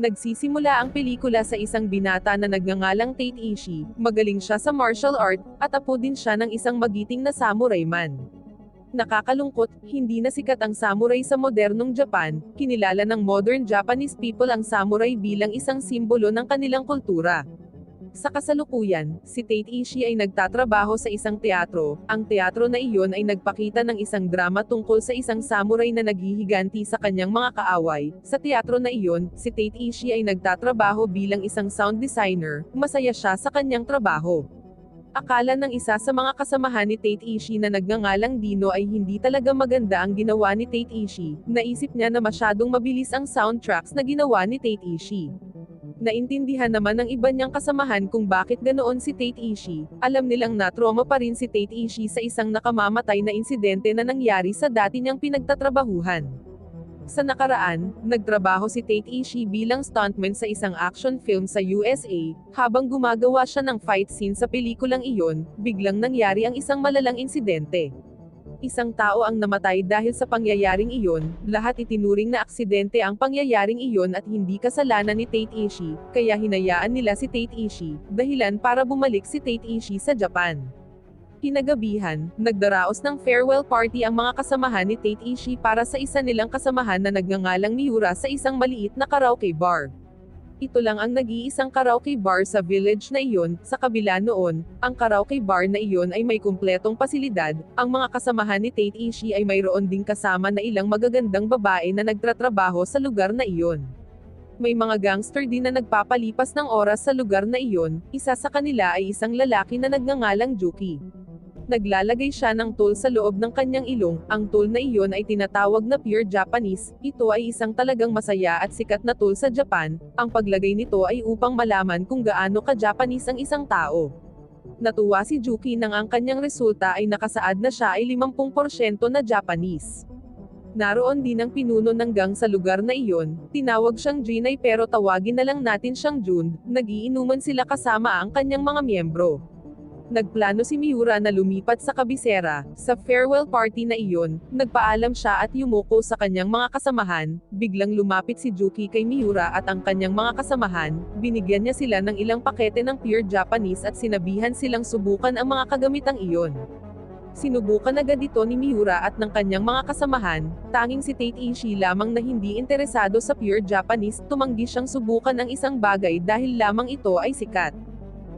Nagsisimula ang pelikula sa isang binata na nagngangalang Tate Ishi, magaling siya sa martial art, at apo din siya ng isang magiting na samurai man. Nakakalungkot, hindi na sikat ang samurai sa modernong Japan, kinilala ng modern Japanese people ang samurai bilang isang simbolo ng kanilang kultura. Sa kasalukuyan, si Tate Ishi ay nagtatrabaho sa isang teatro. Ang teatro na iyon ay nagpakita ng isang drama tungkol sa isang samurai na naghihiganti sa kanyang mga kaaway. Sa teatro na iyon, si Tate Ishi ay nagtatrabaho bilang isang sound designer. Masaya siya sa kanyang trabaho. Akala ng isa sa mga kasamahan ni Tate Ishi na nagngangalang Dino ay hindi talaga maganda ang ginawa ni Tate Ishi. Naisip niya na masyadong mabilis ang soundtracks na ginawa ni Tate Ishi. Naintindihan naman ng iba niyang kasamahan kung bakit ganoon si Tate Ishi. Alam nilang na-trauma pa rin si Tate Ishi sa isang nakamamatay na insidente na nangyari sa dati niyang pinagtatrabahuhan. Sa nakaraan, nagtrabaho si Tate Ishi bilang stuntman sa isang action film sa USA. Habang gumagawa siya ng fight scene sa pelikulang iyon, biglang nangyari ang isang malalang insidente. Isang tao ang namatay dahil sa pangyayaring iyon, lahat itinuring na aksidente ang pangyayaring iyon at hindi kasalanan ni Tate Ishi, kaya hinayaan nila si Tate Ishi, dahilan para bumalik si Tate Ishi sa Japan. Kinagabihan, nagdaraos ng farewell party ang mga kasamahan ni Tate Ishi para sa isa nilang kasamahan na nagngangalang Miura sa isang maliit na karaoke bar. Ito lang ang nag-iisang karaoke bar sa village na iyon, sa kabila noon, ang karaoke bar na iyon ay may kumpletong pasilidad, ang mga kasamahan ni Tate Ishi ay mayroon ding kasama na ilang magagandang babae na nagtratrabaho sa lugar na iyon. May mga gangster din na nagpapalipas ng oras sa lugar na iyon, isa sa kanila ay isang lalaki na nagngangalang Juki. Naglalagay siya ng tool sa loob ng kanyang ilong, ang tool na iyon ay tinatawag na pure Japanese, ito ay isang talagang masaya at sikat na tool sa Japan, ang paglagay nito ay upang malaman kung gaano ka-Japanese ang isang tao. Natuwa si Juki nang ang kanyang resulta ay nakasaad na siya ay 50% na Japanese. Naroon din ang pinuno ng gang sa lugar na iyon, tinawag siyang Jinay pero tawagin na lang natin siyang Jun, nagiinuman sila kasama ang kanyang mga miyembro. Nagplano si Miura na lumipat sa kabisera, sa farewell party na iyon, nagpaalam siya at yumuko sa kanyang mga kasamahan, biglang lumapit si Juki kay Miura at ang kanyang mga kasamahan, binigyan niya sila ng ilang pakete ng pure Japanese at sinabihan silang subukan ang mga kagamitang iyon. Sinubukan agad ito ni Miura at ng kanyang mga kasamahan, tanging si Tate Ishi lamang na hindi interesado sa pure Japanese, tumanggi siyang subukan ang isang bagay dahil lamang ito ay sikat.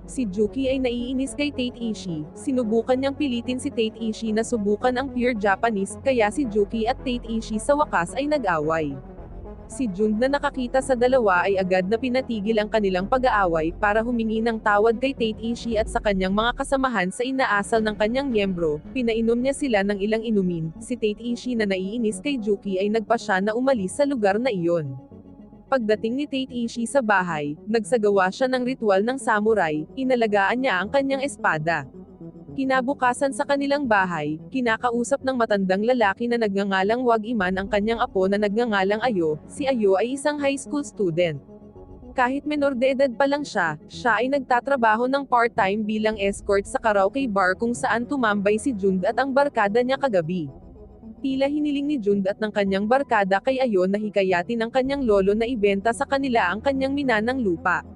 Si Juki ay naiinis kay Tate Ishi, sinubukan niyang pilitin si Tate Ishi na subukan ang pure Japanese, kaya si Juki at Tate Ishi sa wakas ay nag-away. Si Jun na nakakita sa dalawa ay agad na pinatigil ang kanilang pag-aaway para humingi ng tawad kay Tate Ishi at sa kanyang mga kasamahan sa inaasal ng kanyang miyembro, pinainom niya sila ng ilang inumin, si Tate Ishi na naiinis kay Juki ay nagpa siya na umalis sa lugar na iyon. Pagdating ni Tate Ishi sa bahay, nagsagawa siya ng ritual ng samurai, inalagaan niya ang kanyang espada. Kinabukasan sa kanilang bahay, kinakausap ng matandang lalaki na nagngangalang Wag Iman ang kanyang apo na nagngangalang Ayo, si Ayo ay isang high school student. Kahit menor de edad pa lang siya, siya ay nagtatrabaho ng part-time bilang escort sa karaoke bar kung saan tumambay si Jund at ang barkada niya kagabi. Tila hiniling ni Jund at ng kanyang barkada kay Ayon na hikayatin ng kanyang lolo na ibenta sa kanila ang kanyang minanang lupa.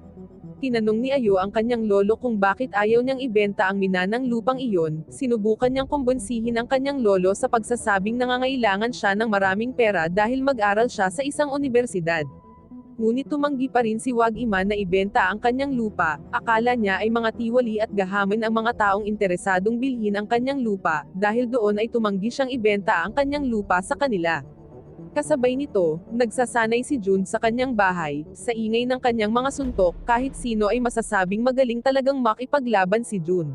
Tinanong ni Ayo ang kanyang lolo kung bakit ayaw niyang ibenta ang minanang lupang iyon, sinubukan niyang kumbonsihin ang kanyang lolo sa pagsasabing nangangailangan siya ng maraming pera dahil mag-aral siya sa isang universidad. Ngunit tumanggi pa rin si Wag Iman na ibenta ang kanyang lupa, akala niya ay mga tiwali at gahaman ang mga taong interesadong bilhin ang kanyang lupa, dahil doon ay tumanggi siyang ibenta ang kanyang lupa sa kanila. Kasabay nito, nagsasanay si Jun sa kanyang bahay, sa ingay ng kanyang mga suntok, kahit sino ay masasabing magaling talagang makipaglaban si Jun.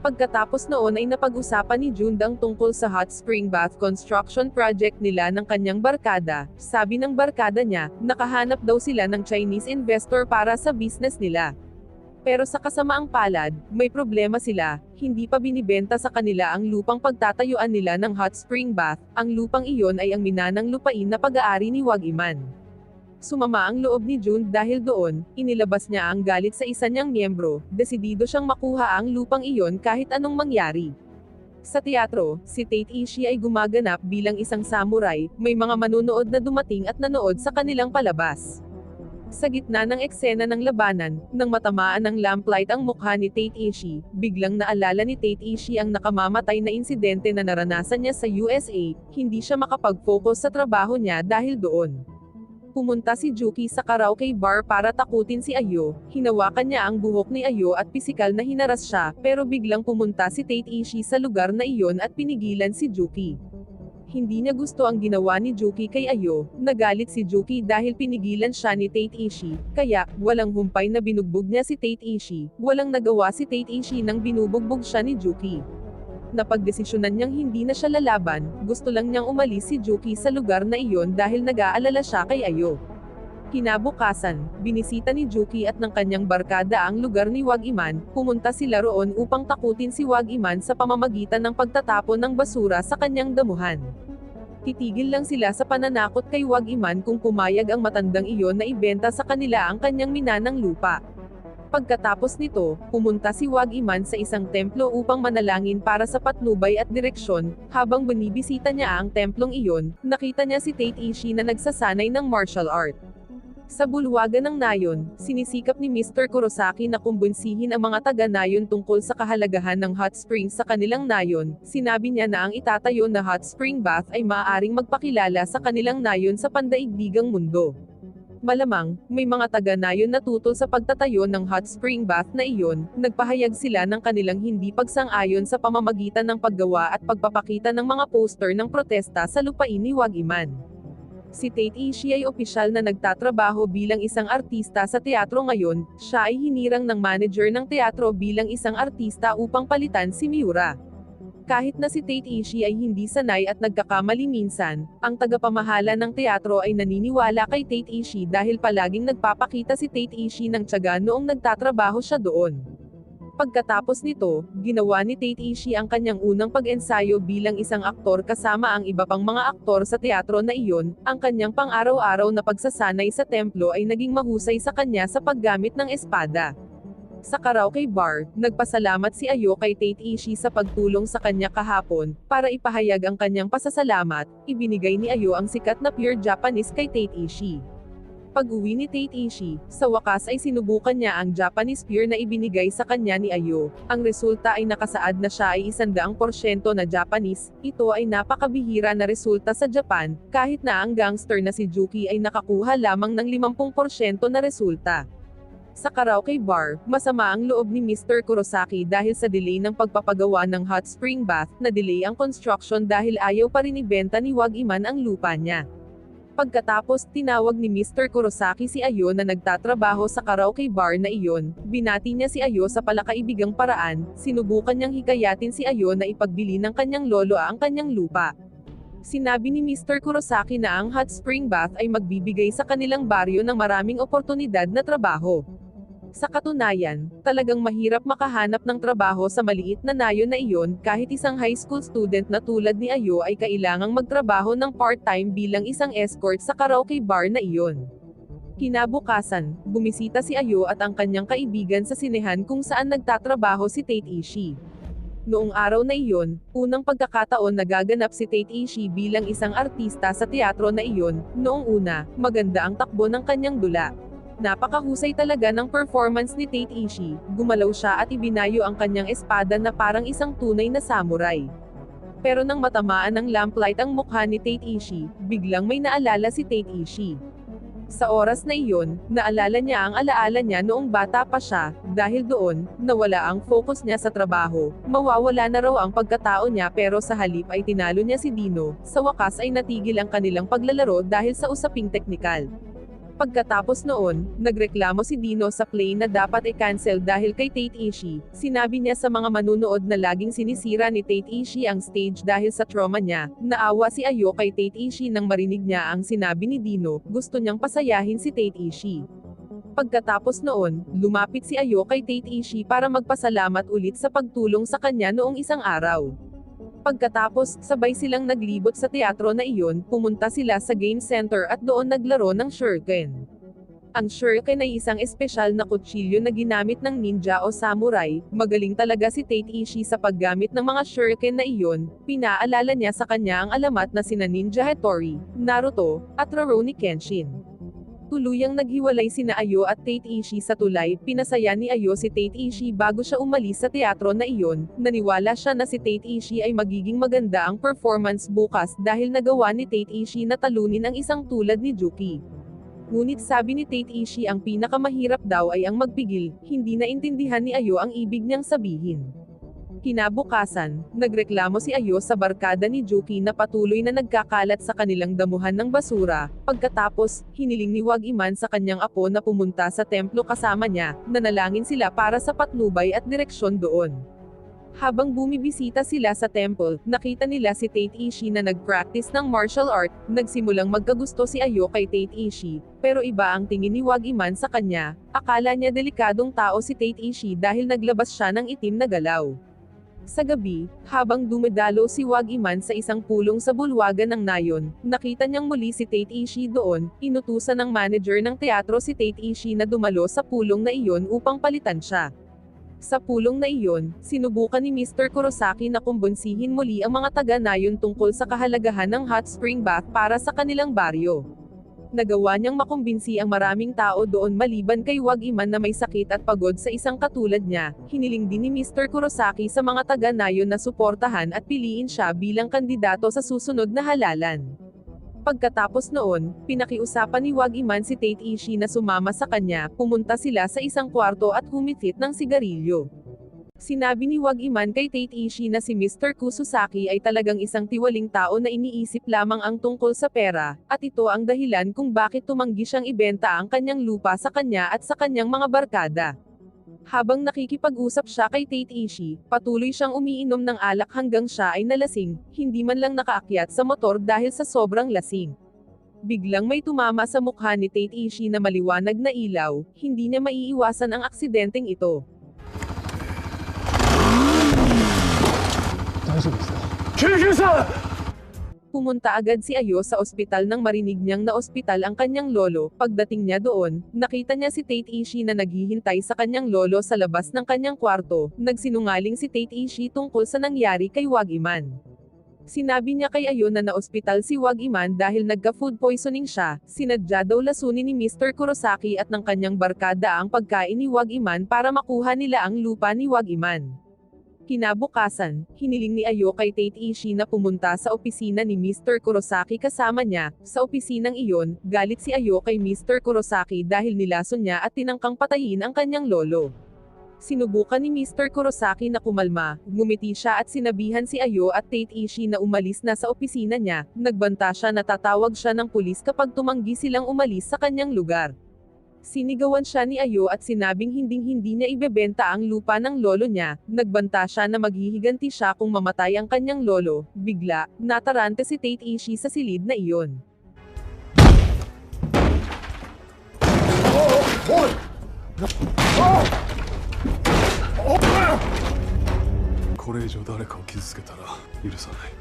Pagkatapos noon ay napag-usapan ni Jun ang tungkol sa hot spring bath construction project nila ng kanyang barkada, sabi ng barkada niya, nakahanap daw sila ng Chinese investor para sa business nila. Pero sa kasamaang palad, may problema sila, hindi pa binibenta sa kanila ang lupang pagtatayuan nila ng hot spring bath, ang lupang iyon ay ang minanang lupain na pag-aari ni Wag Iman. Sumama ang loob ni June dahil doon, inilabas niya ang galit sa isa niyang miyembro, desidido siyang makuha ang lupang iyon kahit anong mangyari. Sa teatro, si Tate Ishi ay gumaganap bilang isang samurai, may mga manunood na dumating at nanood sa kanilang palabas. Sa gitna ng eksena ng labanan, nang matamaan ng lamplight ang mukha ni Tate Ishii, biglang naalala ni Tate Ishii ang nakamamatay na insidente na naranasan niya sa USA, hindi siya makapag-focus sa trabaho niya dahil doon. Pumunta si Juki sa karaoke bar para takutin si Ayo, hinawakan niya ang buhok ni Ayo at pisikal na hinaras siya, pero biglang pumunta si Tate Ishii sa lugar na iyon at pinigilan si Juki. Hindi niya gusto ang ginawa ni Juki kay Ayo, nagalit si Juki dahil pinigilan siya ni Tate Ishii, kaya, walang humpay na binugbog niya si Tate Ishii, walang nagawa si Tate Ishii nang binubugbog siya ni Juki. Napagdesisyonan niyang hindi na siya lalaban, gusto lang niyang umalis si Juki sa lugar na iyon dahil nag-aalala siya kay Ayo. Kinabukasan, binisita ni Juki at ng kanyang barkada ang lugar ni Wag Iman, pumunta sila roon upang takutin si Wag Iman sa pamamagitan ng pagtatapon ng basura sa kanyang damuhan. Titigil lang sila sa pananakot kay Wag Iman kung pumayag ang matandang iyon na ibenta sa kanila ang kanyang minanang lupa. Pagkatapos nito, pumunta si Wag Iman sa isang templo upang manalangin para sa patnubay at direksyon, habang binibisita niya ang templong iyon, nakita niya si Tate Ishii na nagsasanay ng martial art. Sa bulwagan ng nayon, sinisikap ni Mr. Kurosaki na kumbunsihin ang mga taga-nayon tungkol sa kahalagahan ng hot springs sa kanilang nayon. Sinabi niya na ang itatayo na hot spring bath ay maaaring magpakilala sa kanilang nayon sa pandaigdigang mundo. Malamang, may mga taga-nayon na tutol sa pagtatayo ng hot spring bath na iyon, nagpahayag sila ng kanilang hindi pagsang-ayon sa pamamagitan ng paggawa at pagpapakita ng mga poster ng protesta sa lupain ni Wagiman. Si Tate Ishii ay opisyal na nagtatrabaho bilang isang artista sa teatro ngayon, siya ay hinirang ng manager ng teatro bilang isang artista upang palitan si Miura. Kahit na si Tate Ishii ay hindi sanay at nagkakamali minsan, ang tagapamahala ng teatro ay naniniwala kay Tate Ishii dahil palaging nagpapakita si Tate Ishii ng tiyaga noong nagtatrabaho siya doon. Pagkatapos nito, ginawa ni Tate Ishii ang kanyang unang pag-ensayo bilang isang aktor kasama ang iba pang mga aktor sa teatro na iyon, ang kanyang pang-araw-araw na pagsasanay sa templo ay naging mahusay sa kanya sa paggamit ng espada. Sa karaoke bar, nagpasalamat si Ayo kay Tate Ishii sa pagtulong sa kanya kahapon, para ipahayag ang kanyang pasasalamat, ibinigay ni Ayo ang sikat na pure Japanese kay Tate Ishii. Pag-uwi ni Tate Ishii, sa wakas ay sinubukan niya ang Japanese beer na ibinigay sa kanya ni Ayo. Ang resulta ay nakasaad na siya ay isandaang porsyento na Japanese, ito ay napakabihira na resulta sa Japan, kahit na ang gangster na si Juki ay nakakuha lamang ng 50% na resulta. Sa karaoke bar, masama ang loob ni Mr. Kurosaki dahil sa delay ng pagpapagawa ng hot spring bath, na delay ang construction dahil ayaw pa rin ibenta ni Wag Iman ang lupa niya. Pagkatapos, tinawag ni Mr. Kurosaki si Ayo na nagtatrabaho sa karaoke bar na iyon, binati niya si Ayo sa palakaibigang paraan, sinubukan niyang hikayatin si Ayo na ipagbili ng kanyang lolo ang kanyang lupa. Sinabi ni Mr. Kurosaki na ang hot spring bath ay magbibigay sa kanilang baryo ng maraming oportunidad na trabaho. Sa katunayan, talagang mahirap makahanap ng trabaho sa maliit na nayon na iyon, kahit isang high school student na tulad ni Ayo ay kailangang magtrabaho ng part-time bilang isang escort sa karaoke bar na iyon. Kinabukasan, bumisita si Ayo at ang kanyang kaibigan sa sinehan kung saan nagtatrabaho si Tate Ishii. Noong araw na iyon, unang pagkakataon nagaganap si Tate Ishii bilang isang artista sa teatro na iyon, noong una, maganda ang takbo ng kanyang dula. Napakahusay talaga ng performance ni Tate Ishii, gumalaw siya at ibinayo ang kanyang espada na parang isang tunay na samurai. Pero nang matamaan ng lamplight ang mukha ni Tate Ishii, biglang may naalala si Tate Ishii. Sa oras na iyon, naalala niya ang alaala niya noong bata pa siya, dahil doon, nawala ang focus niya sa trabaho, mawawala na raw ang pagkatao niya pero sa halip ay tinalo niya si Dino, sa wakas ay natigil ang kanilang paglalaro dahil sa usaping teknikal. Pagkatapos noon, nagreklamo si Dino sa play na dapat i-cancel dahil kay Tate Ishii. Sinabi niya sa mga manunood na laging sinisira ni Tate Ishii ang stage dahil sa trauma niya. Naawa si Ayo kay Tate Ishii nang marinig niya ang sinabi ni Dino, gusto niyang pasayahin si Tate Ishii. Pagkatapos noon, lumapit si Ayo kay Tate Ishii para magpasalamat ulit sa pagtulong sa kanya noong isang araw. Pagkatapos, sabay silang naglibot sa teatro na iyon, pumunta sila sa game center at doon naglaro ng shuriken. Ang shuriken ay isang espesyal na kutsilyo na ginamit ng ninja o samurai, magaling talaga si Tate Ishii sa paggamit ng mga shuriken na iyon, pinaalala niya sa kanya ang alamat na sina Ninja Hattori, Naruto, at Rurouni Kenshin. Tuluyang naghiwalay sina Ayo at Tate Ishi sa tulay, pinasaya ni Ayo si Tate Ishi bago siya umalis sa teatro na iyon, naniwala siya na si Tate Ishi ay magiging maganda ang performance bukas dahil nagawa ni Tate Ishi na talunin ang isang tulad ni Juki. Ngunit sabi ni Tate Ishi ang pinakamahirap daw ay ang magpigil, hindi naintindihan ni Ayo ang ibig niyang sabihin. Kinabukasan, nagreklamo si Ayo sa barkada ni Juki na patuloy na nagkakalat sa kanilang damuhan ng basura. Pagkatapos, hiniling ni Wag Iman sa kanyang apo na pumunta sa templo kasama niya, nanalangin sila para sa patnubay at direksyon doon. Habang bumibisita sila sa temple, nakita nila si Tate Ishi na nag-practice ng martial art, nagsimulang magkagusto si Ayo kay Tate Ishi, pero iba ang tingin ni Wag Iman sa kanya, akala niya delikadong tao si Tate Ishi dahil naglabas siya ng itim na galaw. Sa gabi, habang dumedalo si Wag Iman sa isang pulong sa bulwagan ng nayon, nakita niyang muli si Tate Ishi doon, inutusan ng manager ng teatro si Tate Ishi na dumalo sa pulong na iyon upang palitan siya. Sa pulong na iyon, sinubukan ni Mr. Kurosaki na kumbonsihin muli ang mga taga-nayon tungkol sa kahalagahan ng hot spring bath para sa kanilang baryo. Nagawa niyang makumbinsi ang maraming tao doon maliban kay Wag Iman na may sakit at pagod sa isang katulad niya, hiniling din ni Mr. Kurosaki sa mga taga-nayon na suportahan at piliin siya bilang kandidato sa susunod na halalan. Pagkatapos noon, pinakiusapan ni Wag Iman si Tate Ishi na sumama sa kanya, pumunta sila sa isang kwarto at humitit ng sigarilyo. Sinabi ni Wag Iman kay Tate Ishi na si Mr. Kusosaki ay talagang isang tiwaling tao na iniisip lamang ang tungkol sa pera, at ito ang dahilan kung bakit tumanggi siyang ibenta ang kanyang lupa sa kanya at sa kanyang mga barkada. Habang nakikipag-usap siya kay Tate Ishi, patuloy siyang umiinom ng alak hanggang siya ay nalasing, hindi man lang nakaakyat sa motor dahil sa sobrang lasing. Biglang may tumama sa mukha ni Tate Ishi na maliwanag na ilaw, hindi niya maiiwasan ang aksidenteng ito. Pumunta agad si Ayo sa ospital nang marinig niyang na ospital ang kanyang lolo. Pagdating niya doon, nakita niya si Tate Ishi na naghihintay sa kanyang lolo sa labas ng kanyang kwarto. Nagsinungaling si Tate Ishi tungkol sa nangyari kay Wag Iman. Sinabi niya kay Ayo na na-ospital si Wag Iman dahil nagka-food poisoning siya. Sinadya daw lasunin ni Mr. Kurosaki at ng kanyang barkada ang pagkain ni Wag Iman para makuha nila ang lupa ni Wag Iman. Kinabukasan, hiniling ni Ayo kay Tate Ishi na pumunta sa opisina ni Mr. Kurosaki kasama niya. Sa opisinang iyon, galit si Ayo kay Mr. Kurosaki dahil nilason niya at tinangkang patayin ang kanyang lolo. Sinubukan ni Mr. Kurosaki na kumalma, ngumiti siya at sinabihan si Ayo at Tate Ishi na umalis na sa opisina niya, nagbanta siya na tatawag siya ng pulis kapag tumanggi silang umalis sa kanyang lugar. Sinigawan siya ni Ayo at sinabing hinding-hindi niya ibebenta ang lupa ng lolo niya, nagbanta siya na maghihiganti siya kung mamatay ang kanyang lolo, bigla, natarante si Tate Ishi sa silid na iyon. これ以上誰かを傷つけたら許さない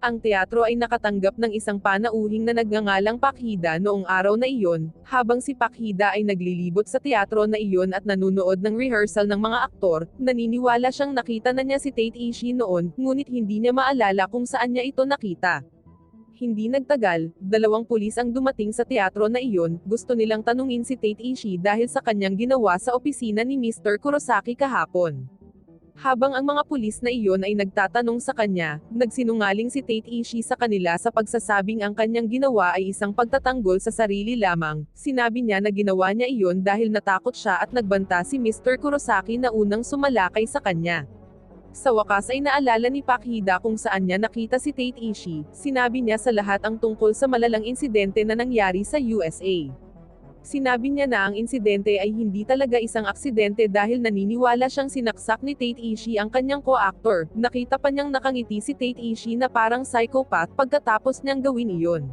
ang teatro ay nakatanggap ng isang panauhing na nagngangalang Pakhida noong araw na iyon, habang si Pakhida ay naglilibot sa teatro na iyon at nanunood ng rehearsal ng mga aktor, naniniwala siyang nakita na niya si Tate Ishi noon, ngunit hindi niya maalala kung saan niya ito nakita. Hindi nagtagal, dalawang pulis ang dumating sa teatro na iyon, gusto nilang tanungin si Tate Ishi dahil sa kanyang ginawa sa opisina ni Mr. Kurosaki kahapon. Habang ang mga pulis na iyon ay nagtatanong sa kanya, nagsinungaling si Tate Ishi sa kanila sa pagsasabing ang kanyang ginawa ay isang pagtatanggol sa sarili lamang. Sinabi niya na ginawa niya iyon dahil natakot siya at nagbanta si Mr. Kurosaki na unang sumalakay sa kanya. Sa wakas ay naalala ni Pakhida kung saan niya nakita si Tate Ishi, sinabi niya sa lahat ang tungkol sa malalang insidente na nangyari sa USA. Sinabi niya na ang insidente ay hindi talaga isang aksidente dahil naniniwala siyang sinaksak ni Tate Ishi ang kanyang co-actor. Nakita pa niyang nakangiti si Tate Ishi na parang psychopath pagkatapos niyang gawin iyon.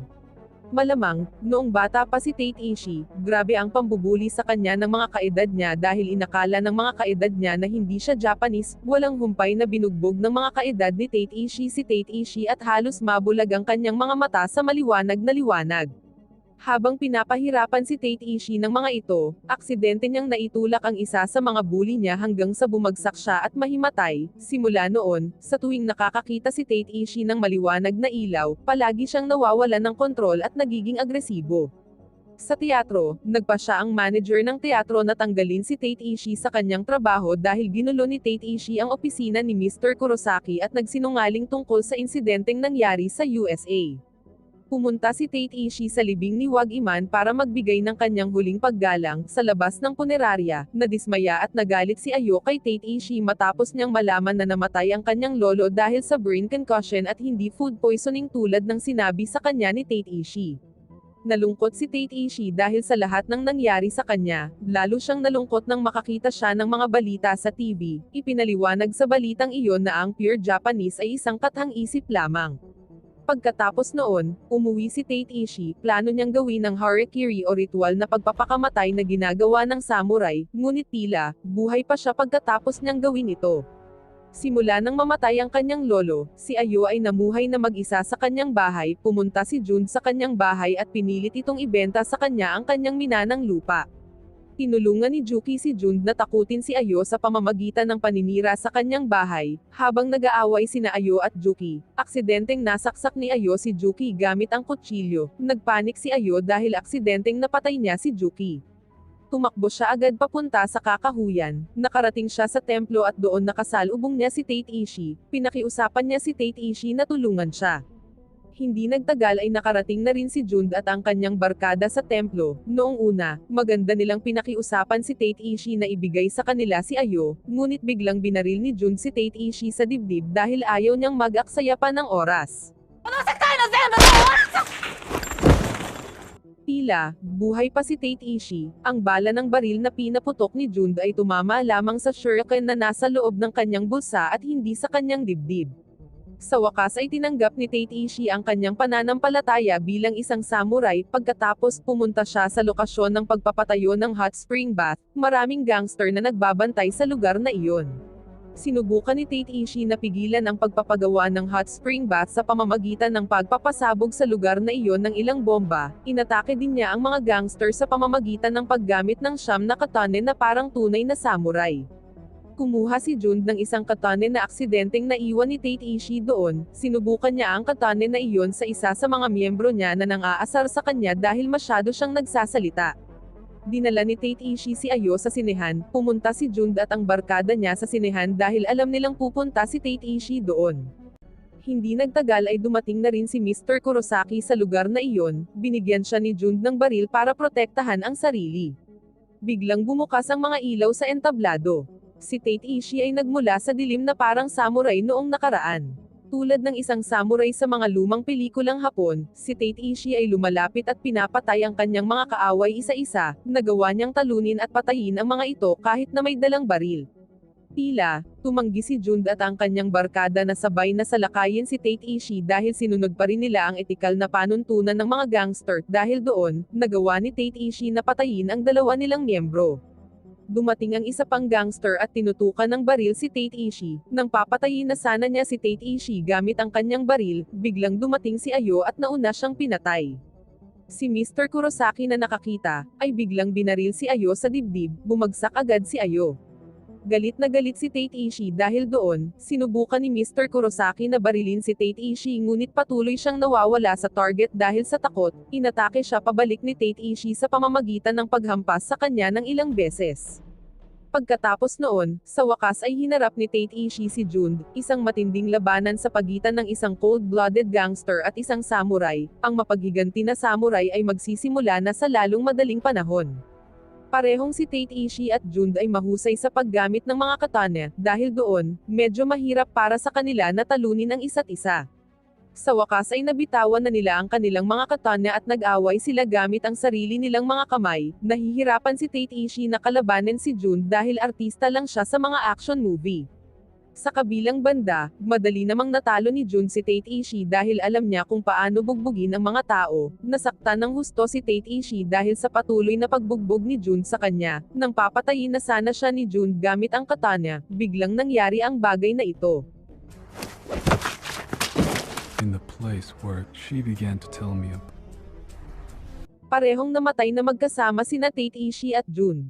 Malamang, noong bata pa si Tate Ishi, grabe ang pambubuli sa kanya ng mga kaedad niya dahil inakala ng mga kaedad niya na hindi siya Japanese, walang humpay na binugbog ng mga kaedad ni Tate Ishi si Tate Ishi at halos mabulag ang kanyang mga mata sa maliwanag na liwanag. Habang pinapahirapan si Tate Ishi ng mga ito, aksidente niyang naitulak ang isa sa mga bully niya hanggang sa bumagsak siya at mahimatay. Simula noon, sa tuwing nakakakita si Tate Ishi ng maliwanag na ilaw, palagi siyang nawawalan ng kontrol at nagiging agresibo. Sa teatro, nagpa siya ang manager ng teatro na tanggalin si Tate Ishii sa kanyang trabaho dahil ginulo ni Tate Ishii ang opisina ni Mr. Kurosaki at nagsinungaling tungkol sa insidenteng nangyari sa USA. Pumunta si Tate Ishii sa libing ni Wag Iman para magbigay ng kanyang huling paggalang sa labas ng punerarya, nadismaya at nagalit si Ayo kay Tate Ishii matapos niyang malaman na namatay ang kanyang lolo dahil sa brain concussion at hindi food poisoning tulad ng sinabi sa kanya ni Tate Ishii. Nalungkot si Tate Ishii dahil sa lahat ng nangyari sa kanya, lalo siyang nalungkot nang makakita siya ng mga balita sa TV, ipinaliwanag sa balitang iyon na ang pure Japanese ay isang kathang-isip lamang. Pagkatapos noon, umuwi si Tate Ishii, plano niyang gawin ng harakiri o ritual na pagpapakamatay na ginagawa ng samurai, ngunit tila, buhay pa siya pagkatapos niyang gawin ito. Simula nang mamatay ang kanyang lolo, si Ayo ay namuhay na mag-isa sa kanyang bahay, pumunta si Jun sa kanyang bahay at pinilit itong ibenta sa kanya ang kanyang minanang lupa. Tinulungan ni Juki si Jun na takutin si Ayo sa pamamagitan ng paninira sa kanyang bahay, habang nag-aaway sina Ayo at Juki. Aksidenteng nasaksak ni Ayo si Juki gamit ang kutsilyo. Nagpanik si Ayo dahil aksidenteng napatay niya si Juki. Tumakbo siya agad papunta sa kakahuyan. Nakarating siya sa templo at doon nakasalubong niya si Tate Ishii. Pinakiusapan niya si Tate Ishii na tulungan siya. Hindi nagtagal ay nakarating na rin si Jund at ang kanyang barkada sa templo. Noong una, maganda nilang pinakiusapan si Tate Ishii na ibigay sa kanila si Ayo, ngunit biglang binaril ni Jund si Tate Ishii sa dibdib dahil ayaw niyang mag-aksaya pa ng oras. Tila, buhay pa si Tate Ishii, ang bala ng baril na pinaputok ni Jund ay tumama lamang sa shuriken na nasa loob ng kanyang bulsa at hindi sa kanyang dibdib. Sa wakas ay tinanggap ni Tate Ishii ang kanyang pananampalataya bilang isang samurai, pagkatapos pumunta siya sa lokasyon ng pagpapatayo ng hot spring bath, maraming gangster na nagbabantay sa lugar na iyon. Sinubukan ni Tate Ishii na pigilan ang pagpapagawa ng hot spring bath sa pamamagitan ng pagpapasabog sa lugar na iyon ng ilang bomba, inatake din niya ang mga gangster sa pamamagitan ng paggamit ng siyam na katane na parang tunay na samurai. Kumuha si Jund ng isang katane na aksidenteng naiwan ni Tate Ishii doon, sinubukan niya ang katane na iyon sa isa sa mga miyembro niya na nang-aasar sa kanya dahil masyado siyang nagsasalita. Dinala ni Tate Ishii si Ayo sa sinehan, pumunta si Jund at ang barkada niya sa sinehan dahil alam nilang pupunta si Tate Ishii doon. Hindi nagtagal ay dumating na rin si Mr. Kurosaki sa lugar na iyon, binigyan siya ni Jund ng baril para protektahan ang sarili. Biglang bumukas ang mga ilaw sa entablado. Si Tate Ishii ay nagmula sa dilim na parang samurai noong nakaraan. Tulad ng isang samurai sa mga lumang pelikulang Hapon, si Tate Ishii ay lumalapit at pinapatay ang kanyang mga kaaway isa-isa, nagawa niyang talunin at patayin ang mga ito kahit na may dalang baril. Tila, tumanggi si Jund at ang kanyang barkada na sabay na salakayin si Tate Ishii dahil sinunod pa rin nila ang etikal na panuntunan ng mga gangster dahil doon, nagawa ni Tate Ishii na patayin ang dalawa nilang miyembro. Dumating ang isa pang gangster at tinutukan ng baril si Tate Ishii. Nang papatayin na sana niya si Tate Ishii gamit ang kanyang baril, biglang dumating si Ayo at nauna siyang pinatay. Si Mr. Kurosaki na nakakita, ay biglang binaril si Ayo sa dibdib, bumagsak agad si Ayo. Galit na galit si Tate Ishii dahil doon, sinubukan ni Mr. Kurosaki na barilin si Tate Ishii ngunit patuloy siyang nawawala sa target dahil sa takot, inatake siya pabalik ni Tate Ishii sa pamamagitan ng paghampas sa kanya ng ilang beses. Pagkatapos noon, sa wakas ay hinarap ni Tate Ishii si Jund, isang matinding labanan sa pagitan ng isang cold-blooded gangster at isang samurai. Ang mapaghiganti na samurai ay magsisimula na sa lalong madaling panahon. Parehong si Tate Ishii at Jund ay mahusay sa paggamit ng mga katana, dahil doon, medyo mahirap para sa kanila na talunin ang isa't isa. Sa wakas ay nabitawan na nila ang kanilang mga katana at nag-away sila gamit ang sarili nilang mga kamay, nahihirapan si Tate Ishii na kalabanin si Jun dahil artista lang siya sa mga action movie. Sa kabilang banda, madali namang natalo ni Jun si Tate Ishii dahil alam niya kung paano bugbugin ang mga tao, nasaktan ng husto si Tate Ishii dahil sa patuloy na pagbugbog ni Jun sa kanya, nang papatayin na sana siya ni Jun gamit ang katana, biglang nangyari ang bagay na ito. In the place where she began to tell me Parehong namatay na magkasama sina Tate Ishii at Jun.